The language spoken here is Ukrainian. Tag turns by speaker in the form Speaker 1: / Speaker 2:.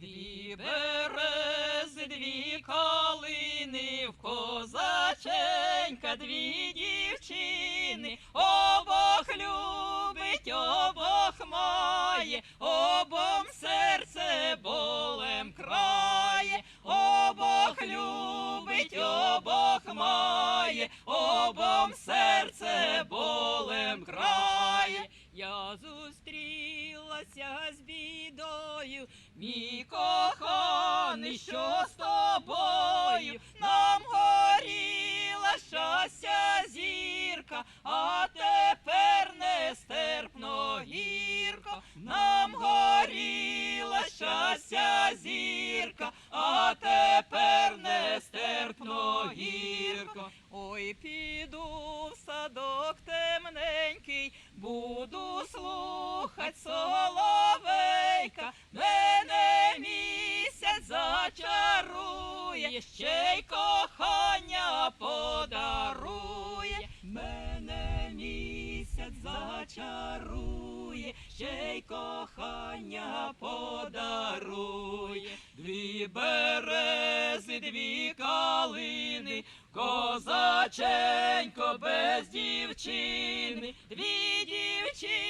Speaker 1: Дві берези, дві калини, в козаченька дві дівчини, обох любить, обох має, обом серце болем крає, обох любить, обох має, обом серце болем крає. Я зустрілася з бідою, мій коханий, що з тобою? нам горіла щастя зірка, а тепер нестерпно гірко, нам горіла щастя зірка, а тепер нестерпно гірко. Ой, піду в садок буду слухать соловейка, мене місяць зачарує, ще й кохання подарує, мене місяць зачарує, ще й кохання подарує, дві берези, дві калини, козаченько без дівчини, дві дівчини